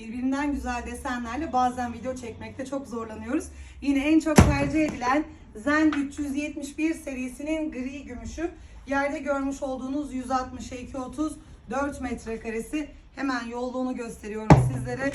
birbirinden güzel desenlerle bazen video çekmekte çok zorlanıyoruz. Yine en çok tercih edilen Zen 371 serisinin gri gümüşü. Yerde görmüş olduğunuz 160'a 230 4 metrekaresi. Hemen yolluğunu gösteriyorum sizlere.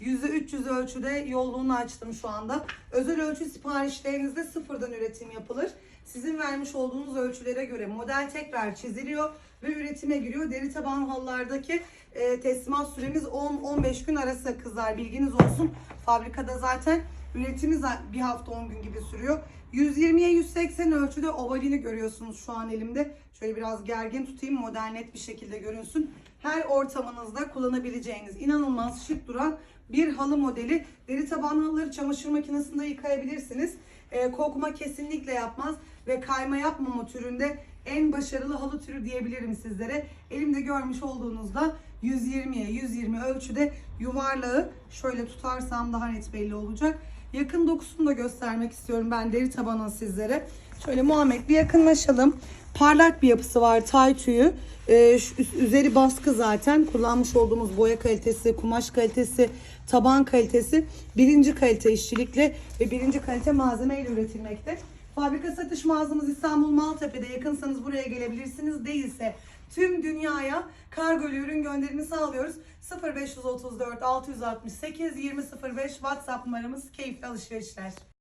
%300 ölçüde yolluğunu açtım şu anda. Özel ölçü siparişlerinizde sıfırdan üretim yapılır. Sizin vermiş olduğunuz ölçülere göre model tekrar çiziliyor ve üretime giriyor. Deri taban halılardaki e, teslimat süremiz 10-15 gün arası kızlar bilginiz olsun. Fabrikada zaten üretimi bir hafta 10 gün gibi sürüyor. 120'ye 180 ölçüde ovalini görüyorsunuz şu an elimde. Şöyle biraz gergin tutayım model net bir şekilde görünsün. Her ortamınızda kullanabileceğiniz inanılmaz şık duran bir halı modeli. Deri taban halıları çamaşır makinesinde yıkayabilirsiniz. Ee, kokma kesinlikle yapmaz ve kayma yapmama türünde en başarılı halı türü diyebilirim sizlere. Elimde görmüş olduğunuzda 120'ye 120 ölçüde yuvarlağı şöyle tutarsam daha net belli olacak. Yakın dokusunu da göstermek istiyorum ben deri tabanın sizlere. Şöyle Muhammed bir yakınlaşalım. Parlak bir yapısı var tay tüyü. Ee, üzeri baskı zaten. Kullanmış olduğumuz boya kalitesi, kumaş kalitesi, taban kalitesi birinci kalite işçilikle ve birinci kalite malzemeyle üretilmekte. Fabrika satış mağazamız İstanbul Maltepe'de yakınsanız buraya gelebilirsiniz. Değilse tüm dünyaya kargo ürün gönderimi sağlıyoruz. 0534 668 2005 WhatsApp numaramız keyifli alışverişler.